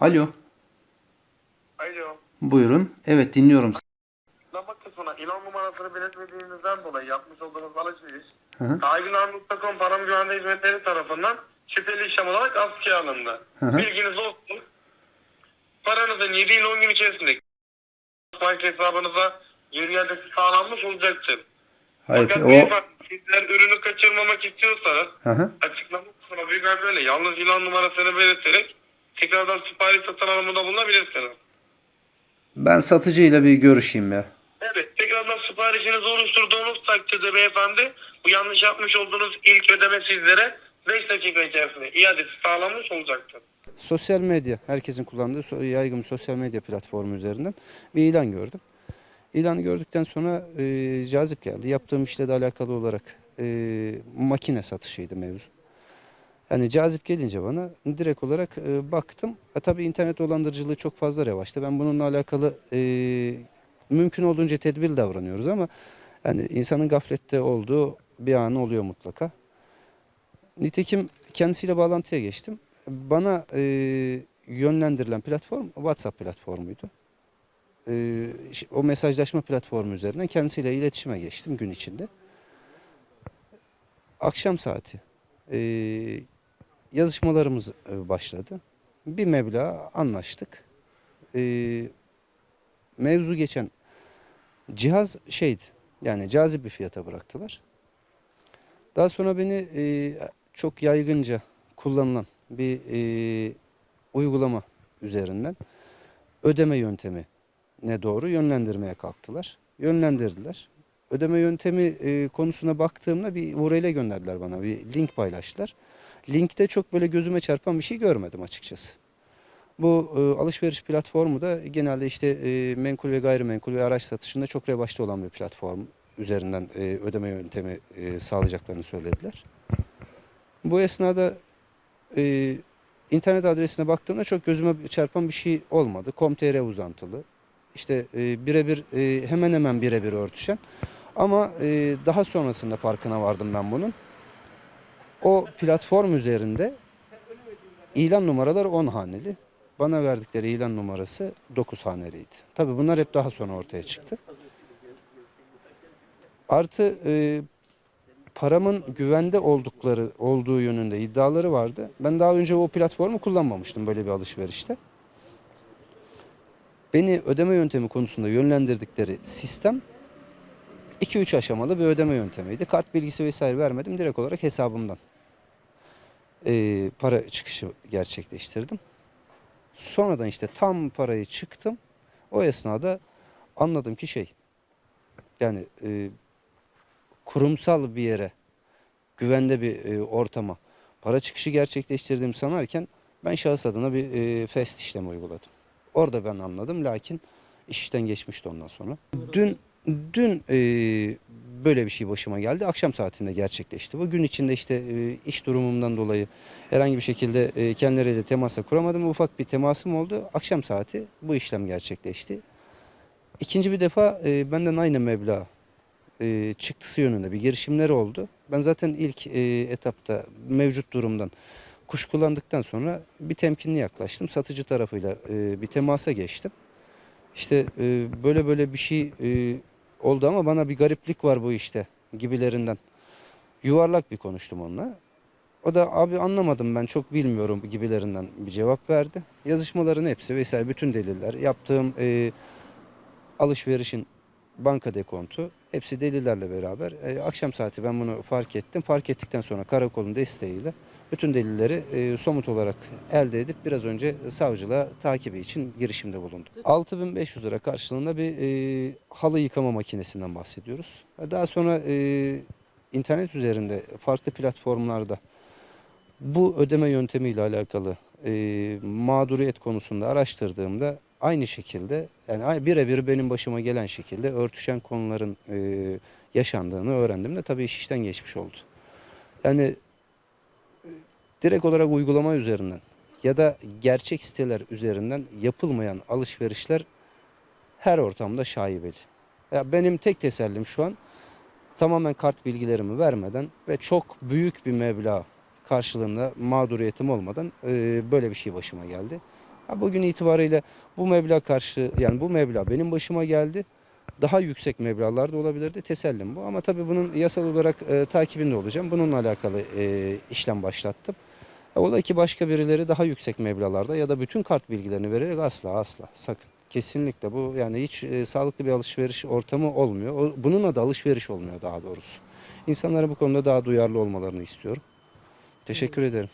Alo. Alo. Buyurun. Evet dinliyorum. Lama kısmına ilan numarasını belirtmediğinizden dolayı yapmış olduğunuz alışveriş. Kaygılan.com param güvende hizmetleri tarafından şüpheli işlem olarak askıya alındı. Hı hı. Bilginiz olsun. Paranızın 7 ile 10 gün içerisinde banka hesabınıza geri iadesi sağlanmış olacaktır. Hayır. Fakat O... beyefendi sizler ürünü kaçırmamak istiyorsanız Hı hı. açıklama kısmına büyük harflerle yalnız ilan numarasını belirterek tekrardan sipariş satın alımında bulunabilirsiniz. Ben satıcıyla bir görüşeyim ya. Evet, tekrardan siparişinizi oluşturduğunuz takdirde beyefendi bu yanlış yapmış olduğunuz ilk ödeme sizlere 5 dakika içerisinde iadesi sağlanmış olacaktır. Sosyal medya, herkesin kullandığı yaygın sosyal medya platformu üzerinden bir ilan gördüm. İlanı gördükten sonra e, cazip geldi. Yaptığım işle de alakalı olarak e, makine satışıydı mevzu. Yani cazip gelince bana direkt olarak e, baktım. E, tabii internet dolandırıcılığı çok fazla revaçta. Ben bununla alakalı e, mümkün olduğunca tedbirli davranıyoruz ama yani insanın gaflette olduğu bir anı oluyor mutlaka. Nitekim kendisiyle bağlantıya geçtim. Bana e, yönlendirilen platform WhatsApp platformuydu. E, o mesajlaşma platformu üzerinden kendisiyle iletişime geçtim gün içinde. Akşam saati e, yazışmalarımız e, başladı. Bir meblağ anlaştık. E, mevzu geçen cihaz şeydi yani cazip bir fiyata bıraktılar. Daha sonra beni e, çok yaygınca kullanılan bir e, uygulama üzerinden ödeme yöntemi ne doğru yönlendirmeye kalktılar. Yönlendirdiler. Ödeme yöntemi e, konusuna baktığımda bir URL gönderdiler bana. Bir link paylaştılar. Linkte çok böyle gözüme çarpan bir şey görmedim açıkçası. Bu e, alışveriş platformu da genelde işte e, menkul ve gayrimenkul ve araç satışında çok revaçta olan bir platform üzerinden e, ödeme yöntemi e, sağlayacaklarını söylediler. Bu esnada e, internet adresine baktığımda çok gözüme çarpan bir şey olmadı. Com.tr uzantılı. İşte e, birebir e, hemen hemen birebir örtüşen. Ama e, daha sonrasında farkına vardım ben bunun. O platform üzerinde ilan numaraları 10 haneli. Bana verdikleri ilan numarası 9 haneliydi. Tabii bunlar hep daha sonra ortaya çıktı. Artı e, paramın güvende oldukları olduğu yönünde iddiaları vardı. Ben daha önce o platformu kullanmamıştım böyle bir alışverişte. Beni ödeme yöntemi konusunda yönlendirdikleri sistem 2-3 aşamalı bir ödeme yöntemiydi. Kart bilgisi vesaire vermedim. Direkt olarak hesabımdan e, para çıkışı gerçekleştirdim. Sonradan işte tam parayı çıktım. O esnada anladım ki şey yani e, kurumsal bir yere güvende bir e, ortama para çıkışı gerçekleştirdiğimi sanarken ben şahıs adına bir e, fest işlemi uyguladım. Orada ben anladım lakin iş işten geçmişti ondan sonra. Dün dün e, böyle bir şey başıma geldi. Akşam saatinde gerçekleşti. Bu gün içinde işte e, iş durumumdan dolayı herhangi bir şekilde e, kendileriyle temasa kuramadım. Ufak bir temasım oldu. Akşam saati bu işlem gerçekleşti. İkinci bir defa e, benden aynı meblağ e, çıktısı yönünde bir girişimleri oldu. Ben zaten ilk e, etapta mevcut durumdan kuşkulandıktan sonra bir temkinli yaklaştım. Satıcı tarafıyla e, bir temasa geçtim. İşte e, böyle böyle bir şey e, oldu ama bana bir gariplik var bu işte gibilerinden. Yuvarlak bir konuştum onunla. O da abi anlamadım ben çok bilmiyorum gibilerinden bir cevap verdi. Yazışmaların hepsi vesaire bütün deliller yaptığım e, alışverişin banka dekontu hepsi delillerle beraber. E, akşam saati ben bunu fark ettim. Fark ettikten sonra karakolun desteğiyle bütün delilleri e, somut olarak elde edip biraz önce savcılığa takibi için girişimde bulundum. 6500 lira karşılığında bir e, halı yıkama makinesinden bahsediyoruz. Daha sonra e, internet üzerinde farklı platformlarda bu ödeme yöntemiyle alakalı e, mağduriyet konusunda araştırdığımda aynı şekilde yani birebir benim başıma gelen şekilde örtüşen konuların e, yaşandığını öğrendim de tabii iş işten geçmiş oldu. Yani direkt olarak uygulama üzerinden ya da gerçek siteler üzerinden yapılmayan alışverişler her ortamda şaibeli. Ya benim tek tesellim şu an tamamen kart bilgilerimi vermeden ve çok büyük bir meblağ karşılığında mağduriyetim olmadan e, böyle bir şey başıma geldi. Ha, bugün itibariyle bu meblağ karşı yani bu meblağ benim başıma geldi. Daha yüksek meblağlar da olabilirdi. Tesellim bu. Ama tabii bunun yasal olarak e, takibinde olacağım. Bununla alakalı e, işlem başlattım. E, ola ki başka birileri daha yüksek meblağlarda ya da bütün kart bilgilerini vererek asla asla sakın. Kesinlikle bu yani hiç e, sağlıklı bir alışveriş ortamı olmuyor. O, bununla da alışveriş olmuyor daha doğrusu. İnsanlara bu konuda daha duyarlı olmalarını istiyorum. Teşekkür ederim.